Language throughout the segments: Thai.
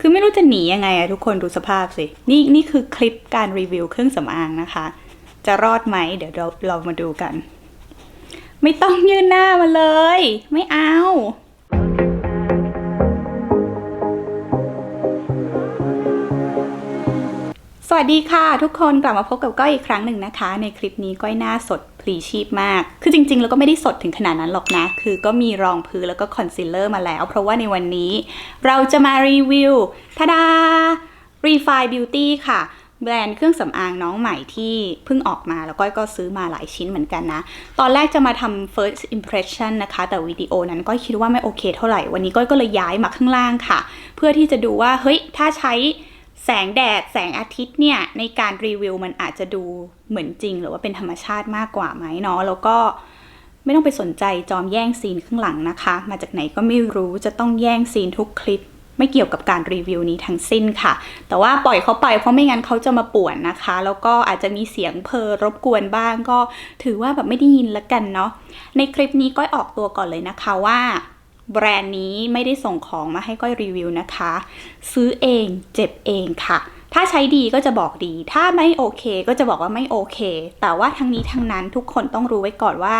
คือไม่รู้จะหนียังไงอะทุกคนดูสภาพสิ นี่นี่คือคลิปการรีวิวเครื่องสำอางนะคะ จะรอดไหมเดี๋ยวเราเรามาดูกัน ไม่ต้องยื่นหน้ามาเลย ไม่เอา สวัสดีค่ะ ทุกคนกลับมาพบกับก้อยอีกครั้งหนึ่งนะคะ ในคลิปนี้ก้อยหน้าสดพลีชีพมาก คือจริงๆ แล้วก็ไม่ได้สดถึงขนาดนั้นหรอกนะ คือก็มีรองพื้นแล้วก็คอนซีลเลอร์มาแล้ว เพราะว่าในวันนี้ เราจะมารีวิวทาดา Refine Beauty ค่ะ แบรนด์เครื่องสำอางน้องใหม่ที่เพิ่งออกมาแล้วก้อยก็ซื้อมาหลายชิ้นเหมือนกันนะ ตอนแรกจะมาทำ first impression นะคะ แต่วิดีโอนั้นก้อยคิดว่าไม่โอเคเท่าไหร่ วันนี้ก้อยก็เลยย้ายมาข้างล่างค่ะ เพื่อที่จะดูว่าเฮ้ยถ้าใช้ แสงแดดแสงอาทิตย์เนี่ยในการรีวิวมันอาจจะดูเหมือนจริง หรือว่าเป็นธรรมชาติมากกว่าไหมเนาะแล้วก็ไม่ต้องไปสนใจจอมแย่งซีนข้างหลังนะคะ มาจากไหนก็ไม่รู้จะต้องแย่งซีนทุกคลิป ไม่เกี่ยวกับการรีวิวนี้ทั้งสิ้นค่ะ แต่ว่าปล่อยเขาไปเพราะไม่งั้นเขาจะมาป่วนนะคะ แล้วก็อาจจะมีเสียงเพอรบกวนบ้างก็ถือว่าแบบไม่ได้ยินละกันเนาะในคลิปนี้ก้อยออกตัวก่อนเลยนะคะว่า แบรนด์นี้ไม่ได้ส่งของมาให้ก้อยรีวิวนะคะ ซื้อเองเจ็บเองค่ะ ถ้าใช้ดีก็จะบอกดี ถ้าไม่โอเคก็จะบอกว่าไม่โอเค แต่ว่าทั้งนี้ทั้งนั้นทุกคนต้องรู้ไว้ก่อนว่า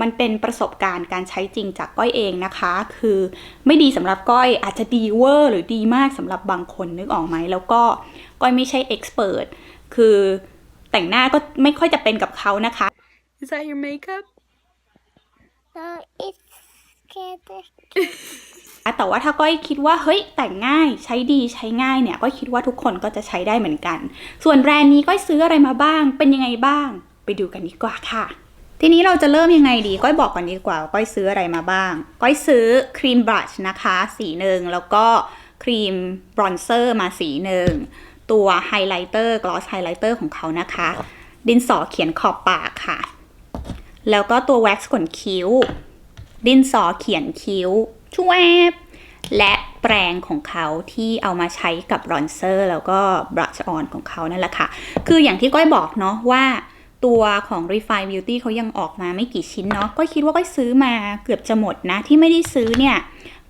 มันเป็นประสบการณ์การใช้จริงจากก้อยเองนะคะ คือไม่ดีสำหรับก้อยอาจจะดีเวอร์หรือดีมากสำหรับบางคนนึกออกไหมแล้วก็ก้อยไม่ใช่เอ็กซ์เพรสคือแต่งหน้าก็ไม่ค่อยจะเป็นกับเขานะคะ Is that your makeup No, it's แต่ว่าถ้าก้อยคิดว่าเฮ้ยแต่งง่ายใช้ดีใช้ง่ายเนี่ยก้อยคิดว่าทุกคนก็จะใช้ได้เหมือนกัน ส่วนแบรนด์นี้ก้อยซื้ออะไรมาบ้าง เป็นยังไงบ้าง ไปดูกันดีกว่าค่ะ ทีนี้เราจะเริ่มยังไงดี ก้อยบอกก่อนดีกว่าว่าก้อยซื้ออะไรมาบ้าง ก้อยซื้อครีมบลัชนะคะ สีหนึ่งแล้วก็ครีมบรอนเซอร์มาสีหนึ่งตัวไฮไลท์เตอร์กลอสไฮไลท์เตอร์ของเขานะคะ ดินสอเขียนขอบปากค่ะ แล้วก็ตัวแว็กซ์ขนคิ้ว ดินสอเขียนคิ้วชวบและแปรงของเขาที่เอามาใช้กับบรอนเซอร์แล้วก็บลัชออนของเขานั่นแหละค่ะ คืออย่างที่ก้อยบอกเนาะว่าตัวของ Refine Beauty เขายังออกมาไม่กี่ชิ้นเนาะก้อยคิดว่าก้อยซื้อมาเกือบจะหมดนะ ที่ไม่ได้ซื้อเนี่ย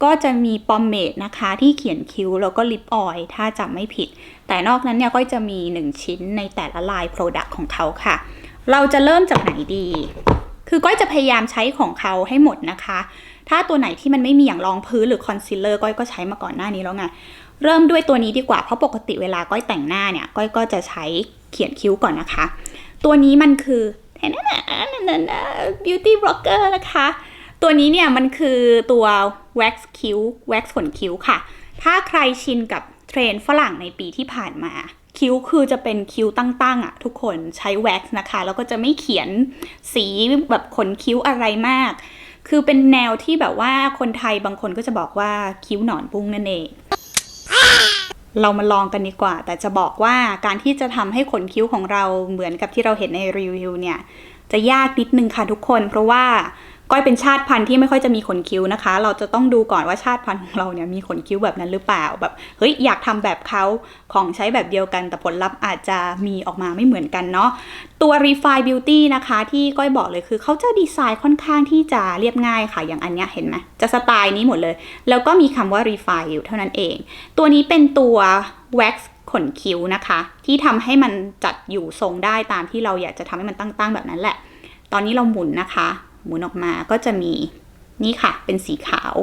ก็จะมีปอมเมดนะคะ ที่เขียนคิ้วแล้วก็ลิปออยล์ถ้าจำไม่ผิด แต่นอกนั้นเนี่ยก้อยจะมี 1 ชิ้นในแต่ละลาย Product ของเขาค่ะ เราจะเริ่มจากไหนดี คือก้อยจะพยายามใช้ของเขาให้หมดนะคะ ถ้าตัวไหนที่มันไม่มีอย่างรองพื้นหรือคอนซีลเลอร์ก้อยก็ใช้มาก่อนหน้านี้แล้วไง เริ่มด้วยตัวนี้ดีกว่า เพราะปกติเวลาก้อยแต่งหน้าเนี่ย ก้อยก็จะใช้เขียนคิ้วก่อนนะคะ ตัวนี้มันคือเห็นไหม beauty blocker นะคะ ตัวนี้เนี่ยมันคือตัว wax คิ้ว wax ขนคิ้วค่ะ ถ้าใครชินกับเทรนฝรั่งในปีที่ผ่านมา คิ้วคือจะเป็นคิ้วตั้งๆอะ ทุกคนใช้แว็กซ์นะคะ แล้วก็จะไม่เขียนสีแบบขนคิ้วอะไรมาก คือเป็นแนวที่แบบว่าคนไทยบางคนก็จะบอกว่าคิ้วหนอนปุ้งนั่นเองเรามาลองกันดีกว่า แต่จะบอกว่าการที่จะทำให้ขนคิ้วของเราเหมือนกับที่เราเห็นในรีวิวเนี่ย จะยากนิดนึงค่ะทุกคน เพราะว่า ก้อยเป็นชาติพันธุ์ที่ไม่ค่อยจะมีขนคิ้วนะคะ เราจะต้องดูก่อนว่าชาติพันธุ์ของเราเนี่ยมีขนคิ้วแบบนั้นหรือเปล่าแบบเฮ้ยอยากทำแบบเขาของใช้แบบเดียวกัน แต่ผลลัพธ์อาจจะมีออกมาไม่เหมือนกันเนาะตัว Refine Beauty นะคะ ที่ก้อยบอกเลยคือเขาจะดีไซน์ค่อนข้างที่จะเรียบง่ายค่ะอย่างอันเนี้ยเห็นไหมจะสไตล์นี้หมดเลย แล้วก็มีคำว่า Refine อยู่เท่านั้นเอง ตัวนี้เป็นตัว Wax ขนคิ้วนะคะ ที่ทำให้มันจัดอยู่ทรงได้ตามที่เราอยากจะทำให้มันตั้งๆแบบนั้นแหละ ตอนนี้เราหมุนนะคะ หมุนออกมาก็จะมีนี่ค่ะ เป็นสีขาว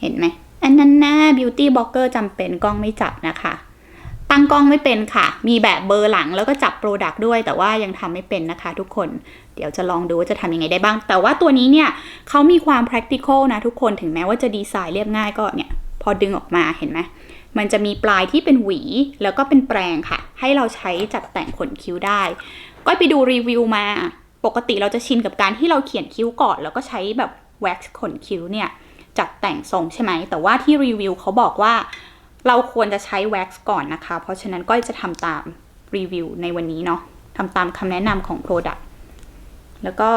เห็นไหม อันนั้นนะ beauty blogger จำเป็นกล้องไม่จับนะคะ ตั้งกล้องไม่เป็นค่ะ มีแบบเบอร์หลังแล้วก็จับโปรดักต์ด้วย แต่ว่ายังทำไม่เป็นนะคะทุกคน เดี๋ยวจะลองดูว่าจะทำยังไงได้บ้าง แต่ว่าตัวนี้เนี่ยเขามีความ practical นะทุกคน ถึงแม้ว่าจะดีไซน์เรียบง่ายก็เนี่ยพอดึงออกมาเห็นไหมมันจะมีปลายที่เป็นหวีแล้วก็เป็นแปรงค่ะ ให้เราใช้จัดแต่งขนคิ้วได้ ก็ไปดูรีวิวมา ปกติเราจะชินกับการที่เราเขียนคิ้วก่อน แล้วก็ใช้แบบแว็กซ์ขนคิ้วเนี่ยจัดแต่งทรงใช่ไหม แต่ว่าที่รีวิวเขาบอกว่าเราควรจะใช้แว็กซ์ก่อนนะคะ เพราะฉะนั้นก็จะทำตามรีวิวในวันนี้เนาะทำตามคำแนะนำของ Product แล้วก็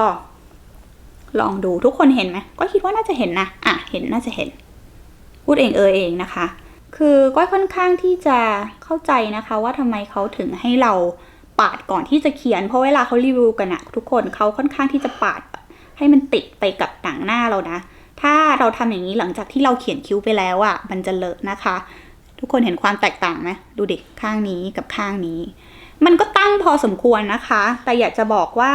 ลองดูทุกคนเห็นไหมก็คิดว่าน่าจะเห็นนะ อะ เห็นน่าจะเห็น พูดเองเออเองนะคะ คือก้อยค่อนข้างที่จะเข้าใจนะคะว่าทำไมเขาถึงให้เรา ปาดก่อนที่จะเขียน เพราะเวลาเขารีวิวกันอะทุกคนเขาค่อนข้างที่จะปาด ให้มันติดไปกับหนังหน้าเรานะ ถ้าเราทำอย่างนี้หลังจากที่เราเขียนคิ้วไปแล้วอะ่ะ มันจะเลอะนะคะ ทุกคนเห็นความแตกต่างไหมดูดิข้างนี้กับข้างนี้ มันก็ตั้งพอสมควรนะคะ แต่อยากจะบอกว่า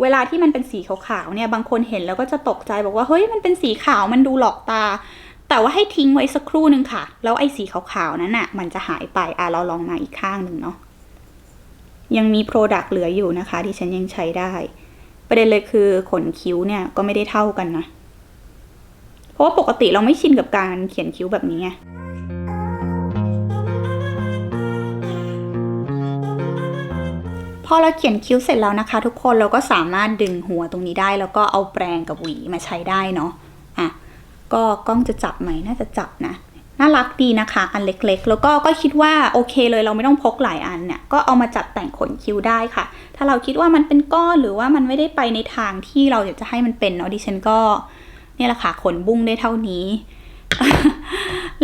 เวลาที่มันเป็นสีขาวๆ เนี่ย บางคนเห็นแล้วก็จะตกใจบอกว่า เฮ้ย มันเป็นสีขาว มันดูหลอกตา แต่ว่าให้ทิ้งไว้สักครู่นึงค่ะ แล้วไอ้สีขาวๆ นั้นน่ะ มันจะหายไป อะ เราลองมาอีกข้างหนึ่งเนาะ ยังมีโปรดักต์เหลืออยู่นะคะ ที่ฉันยังใช้ได้ ประเด็นเลยคือขนคิ้วเนี่ยก็ไม่ได้เท่ากันนะ เพราะว่าปกติเราไม่ชินกับการเขียนคิ้วแบบนี้ไงพอเราเขียนคิ้วเสร็จแล้วนะคะ ทุกคนเราก็สามารถดึงหัวตรงนี้ได้ แล้วก็เอาแปรงกับหวีมาใช้ได้เนาะอะก็กล้องจะจับไหมน่าจะจับนะ น่ารักดีนะคะ อันเล็กๆ แล้วก็ก็คิดว่าโอเคเลยเราไม่ต้องพกหลายอันเนี่ย ก็เอามาจัดแต่งขนคิ้วได้ค่ะ ถ้าเราคิดว่ามันเป็นก้อนหรือว่ามันไม่ได้ไปในทางที่เราอยากจะให้มันเป็นเนาะดิฉันก็เนี่ยแหละค่ะขนบุ้งได้เท่านี้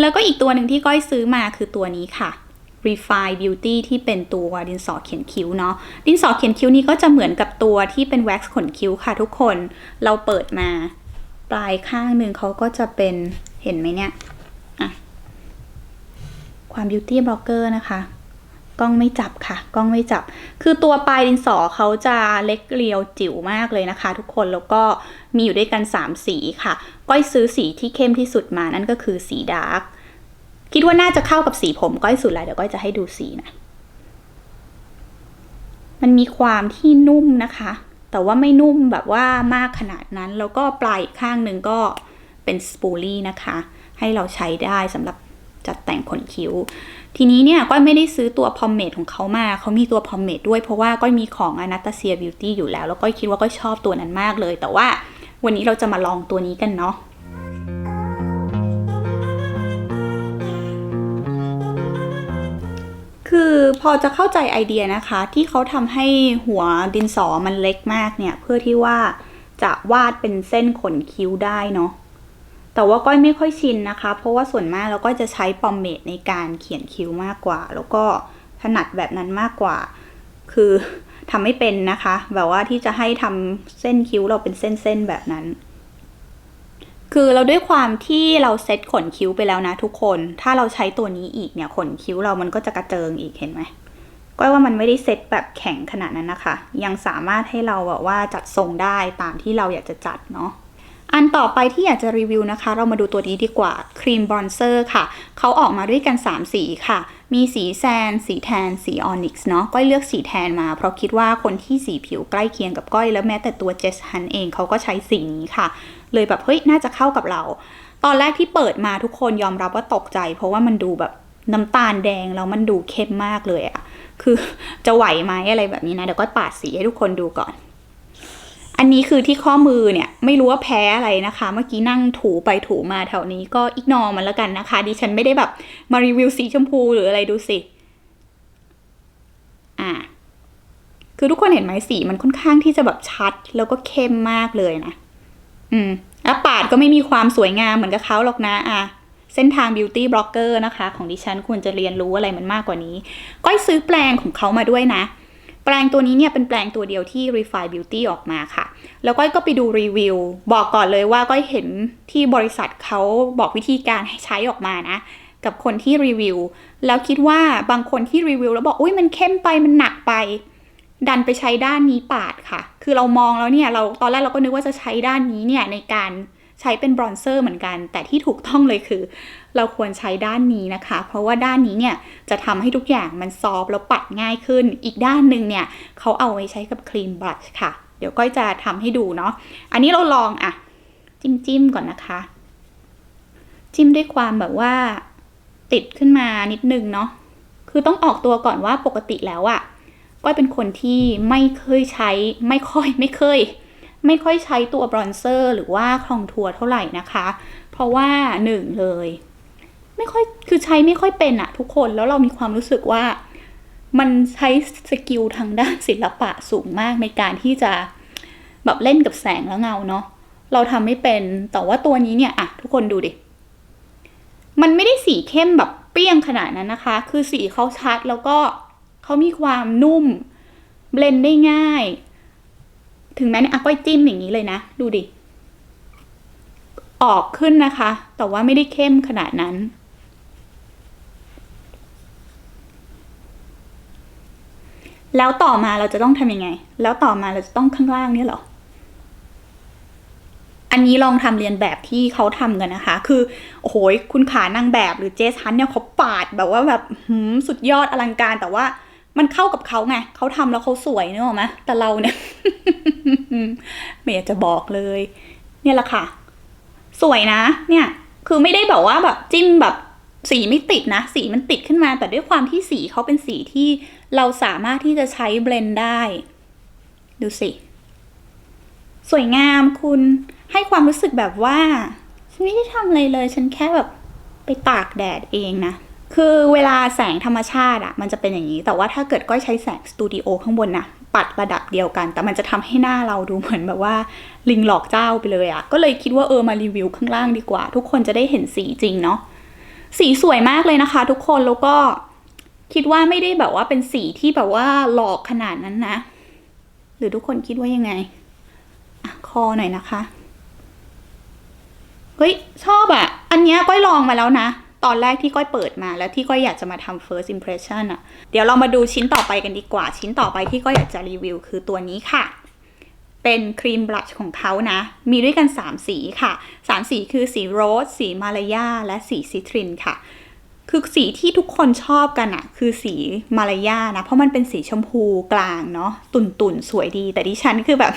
แล้วก็อีกตัวหนึ่งที่ก้อยซื้อมาคือตัวนี้ค่ะ Refine Beauty ที่เป็นตัวดินสอเขียนคิ้วเนาะดินสอเขียนคิ้วนี้ก็จะเหมือนกับตัวที่เป็นแว็กซ์ขนคิ้วค่ะทุกคนเราเปิดมา ปลายข้างหนึ่งเขาก็จะเป็นเห็นไหมเนี่ยอะ ความ Beauty Blogger นะคะกล้องไม่จับค่ะ กล้องไม่จับ คือตัวปลายดินสอเขาจะเล็กเรียวจิ๋วมากเลยนะคะ ทุกคน แล้วก็มีอยู่ด้วยกัน 3 สีค่ะ ก้อยซื้อสีที่เข้มที่สุดมา นั่นก็คือสีดาร์ก คิดว่าน่าจะเข้ากับสีผมก้อยสุดเลยเดี๋ยวก้อยจะให้ดูสีนะ มันมีความที่นุ่มนะคะ แต่ว่าไม่นุ่มแบบว่ามากขนาดนั้น แล้วก็ปลายข้างหนึ่งก็เป็นสปูลี่นะคะ ให้เราใช้ได้สำหรับ จัดแต่งขนคิ้ว ทีนี้เนี่ยก้อยไม่ได้ซื้อตัวพอมเมดของเขามาเขามีตัวพอมเมดด้วยเพราะว่าก้อยมีของ Anastasia Beauty อยู่แล้ว แล้วก้อยคิดว่าก้อยชอบตัวนั้นมากเลย แต่ว่าวันนี้เราจะมาลองตัวนี้กันเนาะคือพอจะเข้าใจไอเดียนะคะ ที่เขาทำให้หัวดินสอมันเล็กมากเนี่ย เพื่อที่ว่าจะวาดเป็นเส้นขนคิ้วได้เนาะ แต่ว่าก้อยไม่ค่อยชินนะคะ เพราะว่าส่วนมากเราก็จะใช้ปอมเมดในการเขียนคิ้วมากกว่า แล้วก็ถนัดแบบนั้นมากกว่า คือทำไม่เป็นนะคะ แบบว่าที่จะให้ทำเส้นคิ้วเราเป็นเส้นๆแบบนั้น คือเราด้วยความที่เราเซตขนคิ้วไปแล้วนะทุกคน ถ้าเราใช้ตัวนี้อีกเนี่ยขนคิ้วเรามันก็จะกระเจิงอีกเห็นไหมก้อยว่ามันไม่ได้เซตแบบแข็งขนาดนั้นนะคะ ยังสามารถให้เราแบบว่าจัดทรงได้ตามที่เราอยากจะจัดเนาะ อันต่อไปที่อยากจะรีวิวนะคะ เรามาดูตัวนี้ดีกว่าครีมบอนเซอร์ค่ะ เขาออกมาด้วยกัน 3 สีค่ะ มีสีแซน สีแทน สีออนิกซ์เนาะก้อยเลือกสีแทนมา เพราะคิดว่าคนที่สีผิวใกล้เคียงกับก้อยแล้วแม้แต่ตัวเจสฮันเองเขาก็ใช้สีนี้ค่ะ เลยแบบเฮ้ยน่าจะเข้ากับเรา ตอนแรกที่เปิดมาทุกคนยอมรับว่าตกใจ เพราะว่ามันดูแบบน้ำตาลแดงแล้วมันดูเข้มมากเลยอะคือจะไหวไหมอะไรแบบนี้นะเดี๋ยวก็ปาดสีให้ทุกคนดูก่อน อันนี้คือที่ข้อมือเนี่ยไม่รู้ว่าแพ้อะไรนะคะ เมื่อกี้นั่งถูไปถูมาแถวนี้ก็อีกนอมันแล้วกันนะคะ ดิฉันไม่ได้แบบมารีวิวสีชมพูหรืออะไรดูสิ อ่า คือทุกคนเห็นไหมสีมันค่อนข้างที่จะแบบชัดแล้วก็เข้มมากเลยนะ อืมแล้วปาดก็ไม่มีความสวยงามเหมือนกับเขาหรอกนะอะเส้นทาง beauty blogger นะคะ ของดิฉันควรจะเรียนรู้อะไรมันมากกว่านี้ ก้อยซื้อแปลงของเขามาด้วยนะ แปลงตัวนี้เนี่ยเป็นแปลงตัวเดียวที่ Refine Beauty ออกมาค่ะ แล้วก้อยก็ไปดูรีวิว บอกก่อนเลยว่าก้อยเห็นที่บริษัทเขาบอกวิธีการให้ใช้ออกมานะ กับคนที่รีวิว แล้วคิดว่าบางคนที่รีวิวแล้วบอกอุ้ยมันเข้มไปมันหนักไป ดันไปใช้ด้านนี้ปาดค่ะ คือเรามองแล้วเนี่ยเราตอนแรกเราก็นึกว่าจะใช้ด้านนี้เนี่ยในการใช้เป็นบรอนเซอร์เหมือนกัน แต่ที่ถูกต้องเลยคือ เราควรใช้ด้านนี้นะคะ เพราะว่าด้านนี้เนี่ยจะทำให้ทุกอย่างมันซอฟแล้วปัดง่ายขึ้น อีกด้านหนึ่งเนี่ยเขาเอาไว้ใช้กับครีมบลัชค่ะ เดี๋ยวก้อยจะทำให้ดูเนาะ อันนี้เราลองอะจิ้มจิ้มๆก่อนนะคะ จิ้มด้วยความแบบว่าติดขึ้นมานิดนึงเนาะ คือต้องออกตัวก่อนว่าปกติแล้วอะก้อยเป็นคนที่ไม่เคยใช้ไม่ค่อยไม่เคย ไม่ค่อยใช้ตัวบรอนเซอร์ หรือว่าคองทัวร์เท่าไหร่นะคะ เพราะว่าหนึ่งเลย ไม่ค่อยคือใช้ไม่ค่อยเป็นอะทุกคนแล้วเรามีความรู้สึกว่า มันใช้สกิลทางด้านศิลปะสูงมากในการที่จะแบบเล่นกับแสงและเงาเนาะเราทำไม่เป็นแต่ว่าตัวนี้เนี่ยอะทุกคนดูดิมันไม่ได้สีเข้มแบบเปรี้ยงขนาดนั้นนะคะ คือสีเขาชัดแล้วก็เขามีความนุ่ม เบลนได้ง่าย ถึงแม้เนี่ยอะก้อยจิ้มอย่างนี้เลยนะ ดูดิ ออกขึ้นนะคะ แต่ว่าไม่ได้เข้มขนาดนั้น แล้วต่อมาเราจะต้องทำยังไง แล้วต่อมาเราจะต้องข้างล่างเนี่ยหรอ อันนี้ลองทำเรียนแบบที่เขาทำกันนะคะ คือ โอ้โหคุณขานางแบบหรือเจสันเนี่ยเขาปาดแบบว่าแบบหืมสุดยอดอลังการแต่ว่ามันเข้ากับเขาไง เขาทำแล้วเขาสวยเนกอะไหมแต่เราเนี่ย ไม่อยากจะบอกเลย เนี่ยแหละค่ะ สวยนะ เนี่ย คือไม่ได้แบบว่าแบบจิ้มแบบ สีไม่ติดนะ สีมันติดขึ้นมา แต่ด้วยความที่สีเขาเป็นสีที่เราสามารถที่จะใช้เบลนด์ได้ ดูสิ สวยงามคุณให้ความรู้สึกแบบว่า ฉันไม่ได้ทำอะไรเลย ฉันแค่แบบไปตากแดดเองนะ คือเวลาแสงธรรมชาติอะมันจะเป็นอย่างนี้ แต่ว่าถ้าเกิดก้อยใช้แสงสตูดิโอข้างบนนะปัดระดับเดียวกัน แต่มันจะทำให้หน้าเราดูเหมือนแบบว่า ลิงหลอกเจ้าไปเลยอะก็เลยคิดว่าเออมารีวิวข้างล่างดีกว่า ทุกคนจะได้เห็นสีจริงเนาะ สีสวยมากเลยนะคะ ทุกคนแล้วก็คิดว่าไม่ได้แบบว่าเป็นสีที่แบบว่าหลอกขนาดนั้นนะ หรือทุกคนคิดว่ายังไงอคอหน่อยนะคะเฮ้ยชอบอะอันเนี้ยก้อยลองมาแล้วนะ ตอนแรกที่ก้อยเปิดมาแล้วที่ก้อยอยากจะมาทำ first impression อะเดี๋ยวเรามาดูชิ้นต่อไปกันดีกว่า ชิ้นต่อไปที่ก้อยอยากจะรีวิวคือตัวนี้ค่ะ เป็นครีมบลัชของเขานะ มีด้วยกัน 3 สีค่ะ 3 สีคือสีโรส สีมาลายา และสีซิตรินค่ะ คือสีที่ทุกคนชอบกันอะคือสีมาลายานะ เพราะมันเป็นสีชมพูกลางเนาะ ตุ่นตุ่นๆสวยดี แต่ดิฉันคือแบบ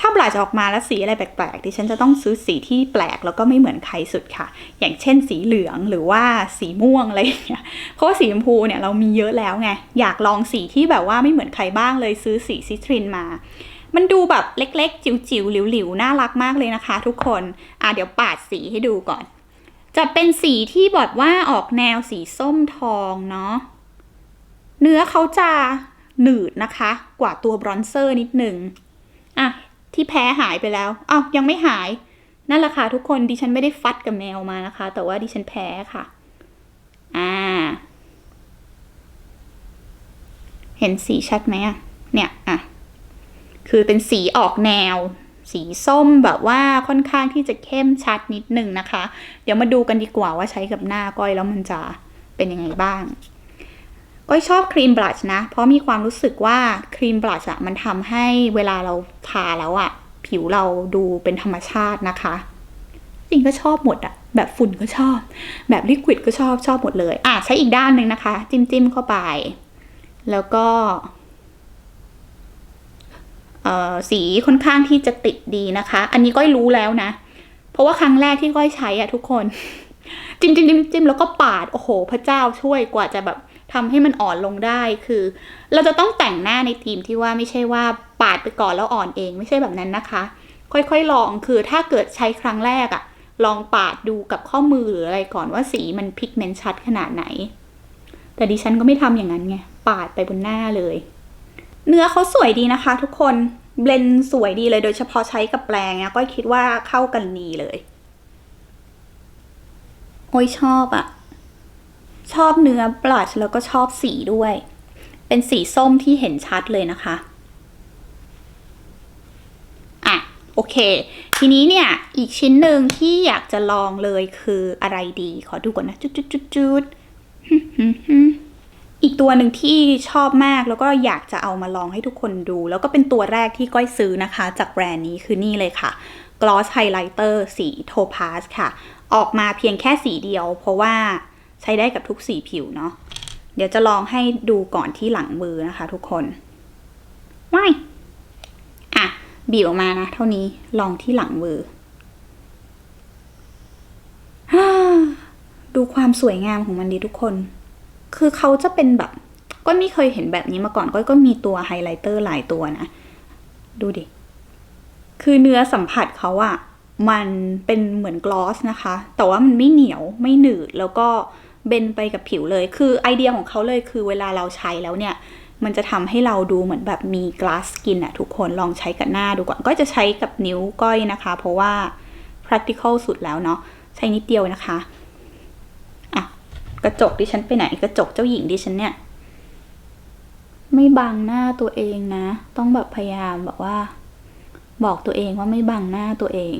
ถ้าบลัชออกมาแล้วสีอะไรแปลกๆ ดิฉันจะต้องซื้อสีที่แปลกแล้วก็ไม่เหมือนใครสุดค่ะ อย่างเช่น สีเหลืองหรือว่าสีม่วงอะไรอย่างเงี้ย เพราะว่าสีชมพูเนี่ยเรามีเยอะแล้วไง อยากลองสีที่แบบว่าไม่เหมือนใครบ้างเลยซื้อสีซิตรินมา มันดูแบบเล็กๆ จิ๋วๆหลิวๆน่ารักมากเลยนะคะ ทุกคน อะเดี๋ยวปาดสีให้ดูก่อน จะเป็นสีที่แบบว่าออกแนวสีส้มทองเนาะ เนื้อเขาจะหนืดนะคะ กว่าตัวบรอนเซอร์นิดหนึ่งอะที่แพ้หายไปแล้วอ้าวยังไม่หาย นั่นแหละค่ะทุกคนดิฉันไม่ได้ฟัดกับแมวมานะคะ แต่ว่าดิฉันแพ้ค่ะ อ่า เห็นสีชัดไหมอะเนี่ย อะ คือเป็นสีออกแนว สีส้มแบบว่าค่อนข้างที่จะเข้มชัดนิดหนึ่งนะคะ เดี๋ยวมาดูกันดีกว่าว่าใช้กับหน้าก้อยแล้วมันจะเป็นยังไงบ้าง ก้อยชอบครีมบลัชนะ เพราะมีความรู้สึกว่าครีมบลัชอะมันทำให้เวลาเราทาแล้วอะผิวเราดูเป็นธรรมชาตินะคะ จริงก็ชอบหมดอะแบบฝุ่นก็ชอบ แบบลิควิดก็ชอบชอบหมดเลย อะใช้อีกด้านหนึ่งนะคะ จิ้มจิ้มเข้าไป แล้วก็ สีค่อนข้างที่จะติดดีนะคะ อันนี้ก้อยรู้แล้วนะ เพราะว่าครั้งแรกที่ก้อยใช้อะทุกคน จิ้มจิ้มจิ้มจิ้มแล้วก็ปาด โอ้โห พระเจ้าช่วยกว่าจะแบบทำให้มันอ่อนลงได้คือ เราจะต้องแต่งหน้าในทีมที่ว่าไม่ใช่ว่าปาดไปก่อนแล้วอ่อนเองไม่ใช่แบบนั้นนะคะ ค่อยๆลองคือถ้าเกิดใช้ครั้งแรกอะลองปาดดูกับข้อมือหรืออะไรก่อนว่าสีมันพิกเมนต์ชัดขนาดไหน แต่ดิฉันก็ไม่ทำอย่างนั้นไง ปาดไปบนหน้าเลย เนื้อเขาสวยดีนะคะ ทุกคนเบลนสวยดีเลยโดยเฉพาะใช้กับแปรงเนี่ยก็คิดว่าเข้ากันดีเลย โอ้ยชอบอะชอบเนื้อบลัชแล้วก็ชอบสีด้วย เป็นสีส้มที่เห็นชัดเลยนะคะอะโอเค ทีนี้เนี่ย อีกชิ้นหนึ่งที่อยากจะลองเลยคืออะไรดี ขอดูก่อนนะ จุดจุดจุดจุด อีกตัวหนึ่งที่ชอบมากแล้วก็อยากจะเอามาลองให้ทุกคนดู แล้วก็เป็นตัวแรกที่ก้อยซื้อนะคะ จากแบรนด์นี้คือนี่เลยค่ะ Gloss Highlighter สี Topaz ค่ะ ออกมาเพียงแค่สีเดียว เพราะว่าใช้ได้กับทุกสีผิวเนาะเดี๋ยวจะลองให้ดูก่อนที่หลังมือนะคะทุกคนไม่อะ บีบออกมานะ เท่านี้ลองที่หลังมือ ดูความสวยงามของมันดีทุกคน คือเขาจะเป็นแบบก็ไม่เคยเห็นแบบนี้มาก่อนก็ก็มีตัวไฮไลเตอร์หลายตัวนะ ดูดิ คือเนื้อสัมผัสเขาอะมันเป็นเหมือนกลอสนะคะ แต่ว่ามันไม่เหนียวไม่หนืดแล้วก็เบนไปกับผิวเลย คือไอเดียของเขาเลยคือเวลาเราใช้แล้วเนี่ย มันจะทำให้เราดูเหมือนแบบมีกลาสกินอะทุกคนลองใช้กับหน้าดูก่อน ก็จะใช้กับนิ้วก้อยนะคะ เพราะว่า practical สุดแล้วเนาะใช้นิดเดียวนะคะ กระจกดิฉันไปไหนกระจกเจ้าหญิงดิฉันเนี่ย ไม่บังหน้าตัวเองนะ ต้องแบบพยายามแบบว่า บอกตัวเองว่าไม่บังหน้าตัวเอง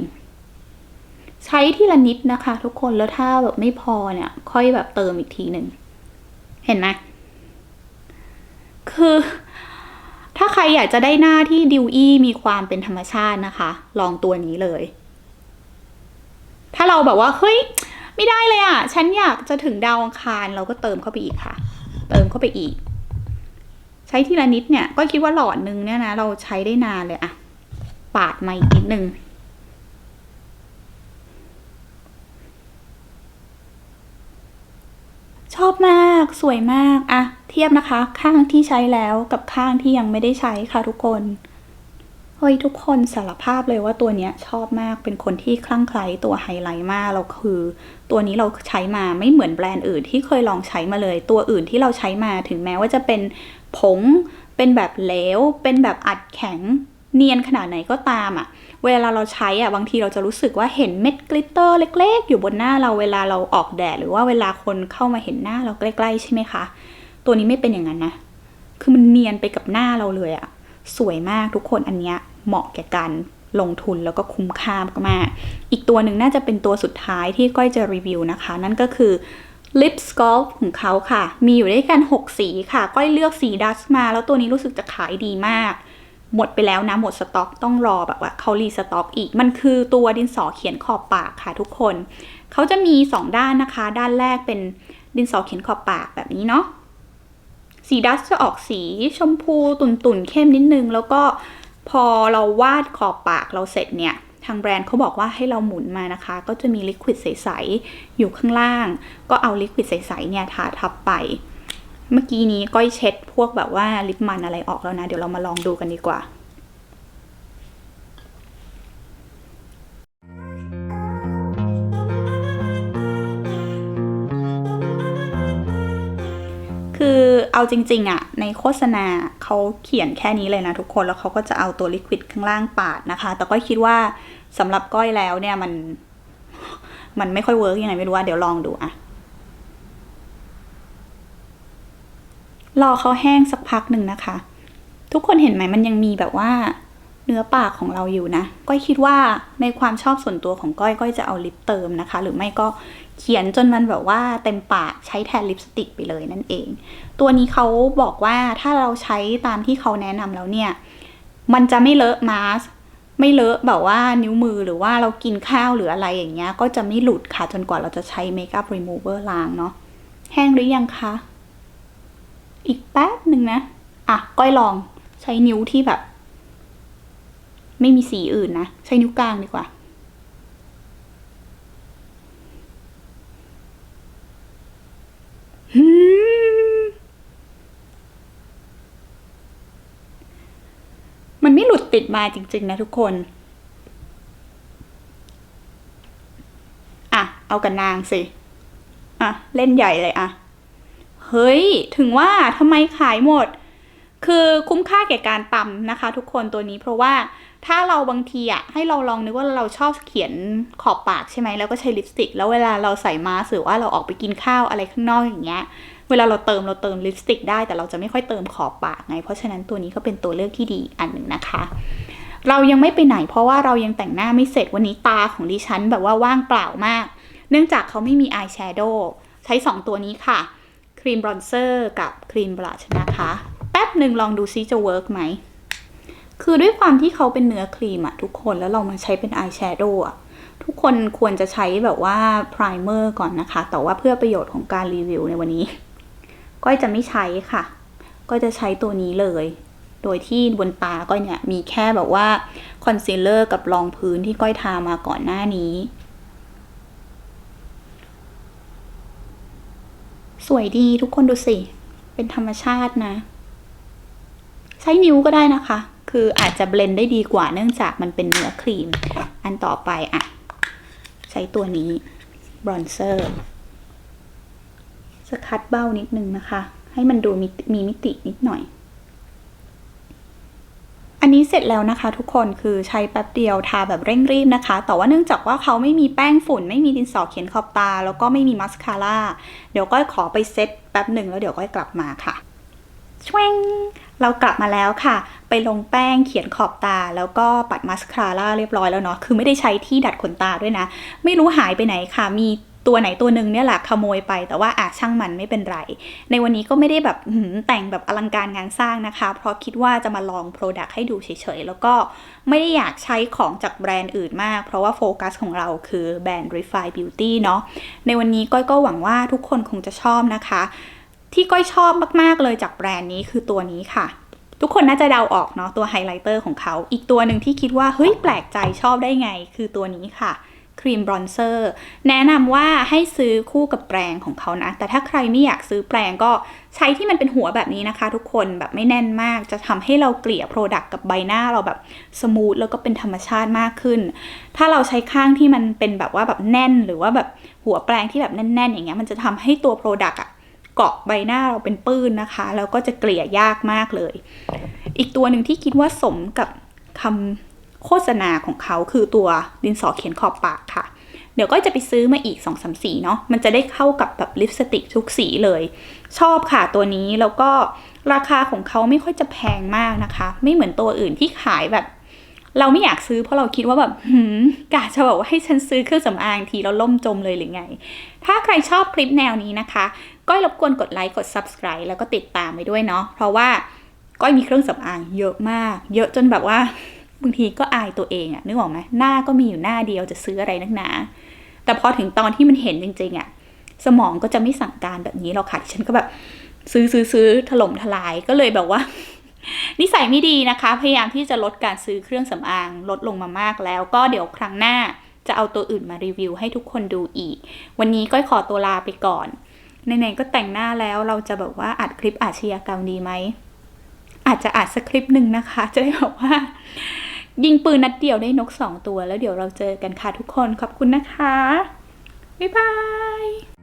ใช้ทีละนิดนะคะ ทุกคนแล้วถ้าแบบไม่พอเนี่ย ค่อยแบบเติมอีกทีหนึ่งเห็นไหมคือ ถ้าใครอยากจะได้หน้าที่ดิวอี้มีความเป็นธรรมชาตินะคะ ลองตัวนี้เลย ถ้าเราแบบว่าเฮ้ย ไม่ได้เลยอะ ฉันอยากจะถึงดาวอังคารเราก็เติมเข้าไปอีกค่ะ เติมเข้าไปอีก ใช้ทีละนิดเนี่ย ก็คิดว่าหลอดนึงเนี่ยนะ เราใช้ได้นานเลยอะปาดมาอีกนิดนึงชอบมากสวยมากอะเทียบนะคะ ข้างที่ใช้แล้วกับข้างที่ยังไม่ได้ใช้ค่ะทุกคน เฮ้ยทุกคนสารภาพเลยว่าตัวเนี้ยชอบมากเป็นคนที่คลั่งไคล้ตัวไฮไลท์มากเราคือ ตัวนี้เราใช้มาไม่เหมือนแบรนด์อื่นที่เคยลองใช้มาเลย ตัวอื่นที่เราใช้มาถึงแม้ว่าจะเป็นผง เป็นแบบเหลว เป็นแบบอัดแข็งเนียนขนาดไหนก็ตามอะเวลาเราใช้อะบางทีเราจะรู้สึกว่าเห็นเม็ดกลิตเตอร์เล็ก ๆ อยู่บนหน้าเราเวลาเราออกแดดหรือว่าเวลาคนเข้ามาเห็นหน้าเราใกล้ๆใช่ไหมคะ ตัวนี้ไม่เป็นอย่างนั้นนะ คือมันเนียนไปกับหน้าเราเลยอะ สวยมากทุกคนอันเนี้ยเหมาะแก่การลงทุนแล้วก็คุ้มค่ามากๆอีกตัวหนึ่งน่าจะเป็นตัวสุดท้ายที่ก้อยจะรีวิวนะคะ นั่นก็คือ Lip s c u l p ของเขาค่ะ มีอยู่ด้วยกัน 6 สีค่ะ ก้อยเลือกสีดัชมา แล้วตัวนี้รู้สึกจะขายดีมาก หมดไปแล้วนะ หมดสต็อกต้องรอแบบว่าเขารีสต็อกอีก มันคือตัวดินสอเขียนขอบปากค่ะทุกคน เขาจะมี 2 ด้านนะคะ ด้านแรกเป็นดินสอเขียนขอบปากแบบนี้เนาะ สีดัสจะออกสีชมพูตุ่นๆ เข้มนิดนึง แล้วก็พอเราวาดขอบปากเราเสร็จเนี่ย ทางแบรนด์เขาบอกว่าให้เราหมุนมานะคะ ก็จะมีลิควิดใส ๆ อยู่ข้างล่าง ก็เอาลิควิดใส ๆ เนี่ยทาทับไป เมื่อกี้นี้ก้อยเช็ดพวกแบบว่าลิปมันอะไรออกแล้วนะ เดี๋ยวเรามาลองดูกันดีกว่า คือเอาจริงๆอะในโฆษณาเขาเขียนแค่นี้เลยนะทุกคนแล้วเขาก็จะเอาตัวลิควิดข้างล่างปาดนะคะ แต่ก้อยคิดว่าสำหรับก้อยแล้วเนี่ยมัน มันไม่ค่อยเวิร์กยังไงไม่รู้ว่าเดี๋ยวลองดูอะรอเขาแห้งสักพักหนึ่งนะคะ ทุกคนเห็นไหมมันยังมีแบบว่าเนื้อปากของเราอยู่นะ ก้อยคิดว่าในความชอบส่วนตัวของก้อยก้อยจะเอาลิปเติมนะคะ หรือไม่ก็ เขียนจนมันแบบว่าเต็มปากใช้แทนลิปสติกไปเลยนั่นเอง ตัวนี้เขาบอกว่าถ้าเราใช้ตามที่เขาแนะนำแล้วเนี่ย มันจะไม่เลอะมาส์ไม่เลอะแบบว่านิ้วมือหรือว่าเรากินข้าวหรืออะไรอย่างเงี้ย ก็จะไม่หลุดค่ะจนกว่าเราจะใช้เมคอัพรีมูเวอร์ล้างเนาะแห้งหรือยังคะ อีกแป๊บหนึ่งนะ อะ ก้อยลองใช้นิ้วที่แบบ ไม่มีสีอื่นนะ ใช้นิ้วกลางดีกว่า มันไม่หลุดติดมาจริง ๆ นะทุกคน อะ เอากันนางสิ อะ เล่นใหญ่เลยอะ เฮ้ย ถึงว่าทำไมขายหมด คือคุ้มค่าแก่การตำนะคะ ทุกคนตัวนี้เพราะว่า ถ้าเราบางทีอะให้เราลองนึกว่าเราชอบเขียนขอบปากใช่ไหมแล้วก็ใช้ลิปสติก แล้วเวลาเราใส่มาสหรือว่าเราออกไปกินข้าวอะไรข้างนอกอย่างเงี้ย เวลาเราเติมเราเติมลิปสติกได้แต่เราจะไม่ค่อยเติมขอบปากไง เพราะฉะนั้นตัวนี้ก็เป็นตัวเลือกที่ดีอันหนึ่งนะคะ เรายังไม่ไปไหนเพราะว่าเรายังแต่งหน้าไม่เสร็จวันนี้ตาของดิฉันแบบว่าว่างเปล่ามาก เนื่องจากเขาไม่มีอายแชโดว์ใช้ 2 ตัวนี้ค่ะครีมบรอนเซอร์กับครีมบลัชนะคะ แป๊บหนึ่งลองดูซิจะเวิร์กไหม คือด้วยความที่เขาเป็นเนื้อครีมอะทุกคนแล้วเรามาใช้เป็นอายแชโดว์อะทุกคนควรจะใช้แบบว่าพรายเมอร์ก่อนนะคะ แต่ว่าเพื่อประโยชน์ของการรีวิวในวันนี้ ก้อยจะไม่ใช้ค่ะ ก็จะใช้ตัวนี้เลย โดยที่บนตาก้อยเนี่ยมีแค่แบบว่าคอนซีลเลอร์กับรองพื้นที่ก้อยทามาก่อนหน้านี้ สวยดีทุกคนดูสิ เป็นธรรมชาตินะ ใช้นิ้วก็ได้นะคะ คืออาจจะเบลนด์ได้ดีกว่าเนื่องจากมันเป็นเนื้อครีม อันต่อไปอะ ใช้ตัวนี้บรอนเซอร์สคัดเบ้านิดนึงนะคะ ให้มันดูมีมีมิตินิดหน่อย อันนี้เสร็จแล้วนะคะทุกคนคือใช้แป๊บเดียวทาแบบเร่งรีบนะคะ แต่ว่าเนื่องจากว่าเขาไม่มีแป้งฝุ่น ไม่มีดินสอเขียนขอบตา แล้วก็ไม่มีมัสคาร่า เดี๋ยวก้อยขอไปเซ็ตแป๊บหนึ่งแล้วเดี๋ยวก้อยกลับมาค่ะ ชวงเรากลับมาแล้วค่ะ ไปลงแป้งเขียนขอบตา แล้วก็ปัดมัสคาร่าเรียบร้อยแล้วเนาะ คือไม่ได้ใช้ที่ดัดขนตาด้วยนะ ไม่รู้หายไปไหนค่ะ มีตัวไหนตัวหนึ่งเนี่ยแหละขโมยไป แต่ว่าอะช่างมันไม่เป็นไร ในวันนี้ก็ไม่ได้แบบแต่งแบบอลังการงานสร้างนะคะ เพราะคิดว่าจะมาลองโปรดักต์ให้ดูเฉยๆ แล้วก็ไม่ได้อยากใช้ของจากแบรนด์อื่นมาก เพราะว่าโฟกัสของเราคือแบรนด์ Refine Beauty เนาะ ในวันนี้ก้อยก็หวังว่าทุกคนคงจะชอบนะคะ ที่ก้อยชอบมาก ๆ เลยจากแบรนด์นี้คือตัวนี้ค่ะ ทุกคนน่าจะเดาออกเนาะตัวไฮไลท์เตอร์ของเขา อีกตัวหนึ่งที่คิดว่า เฮ้ย แปลกใจชอบได้ไง คือตัวนี้ค่ะครีมบรอนเซอร์แนะนำว่าให้ซื้อคู่กับแปรงของเขานะ แต่ถ้าใครไม่อยากซื้อแปรงก็ใช้ที่มันเป็นหัวแบบนี้นะคะ ทุกคนแบบไม่แน่นมากจะทำให้เราเกลี่ยโปรดักต์กับใบหน้าเราแบบสมูทแล้วก็เป็นธรรมชาติมากขึ้น ถ้าเราใช้ข้างที่มันเป็นแบบว่าแบบแน่นหรือว่าแบบหัวแปรงที่แบบแน่น ๆ อย่างเงี้ยมันจะทำให้ตัวโปรดักต์อะ เกาะใบหน้าเราเป็นปื้นนะคะ แล้วก็จะเกลี่ยยากมากเลย อีกตัวหนึ่งที่คิดว่าสมกับคำโฆษณาของเขาคือตัวดินสอเขียนขอบปากค่ะ เดี๋ยวก็จะไปซื้อมาอีก2อสสีเนาะมันจะได้เข้ากับแบบลิปสติกทุกสีเลย ชอบค่ะตัวนี้แล้วก็ราคาของเขาไม่ค่อยจะแพงมากนะคะ ไม่เหมือนตัวอื่นที่ขายแบบ เราไม่อยากซื้อเพราะเราคิดว่าแบบหืมกาจะบอกว่าให้ฉันซื้อเครื่องสำอางทีแล้วล่มจมเลยหรือไง ถ้าใครชอบคลิปแนวนี้นะคะ ก็รบกวนกดไลค์กด subscribe แล้วก็ติดตามไปด้วยเนาะเพราะว่าก้อยมีเครื่องสำอางเยอะมาก เยอะจนแบบว่าบางทีก็อายตัวเองอะนึกออกไหมหน้าก็มีอยู่หน้าเดียวจะซื้ออะไรนักหนา แต่พอถึงตอนที่มันเห็นจริงๆอะสมองก็จะไม่สั่งการแบบนี้หรอกค่ะฉันก็แบบซื้อซื้อซื้อถล่มทลายก็เลยแบบว่า นิสัยไม่ดีนะคะ พยายามที่จะลดการซื้อเครื่องสำอางลดลงมามากแล้ว ก็เดี๋ยวครั้งหน้าจะเอาตัวอื่นมารีวิวให้ทุกคนดูอีก วันนี้ก้อยขอตัวลาไปก่อน ไหนๆก็แต่งหน้าแล้วเราจะแบบว่าอัดคลิปอาชญากรรมดีไหม อาจจะอัดสักคลิปหนึ่งนะคะ จะได้แบบว่า ยิงปืนนัดเดียวได้นกสองตัว แล้วเดี๋ยวเราเจอกันค่ะทุกคนขอบคุณนะคะ บ๊ายบาย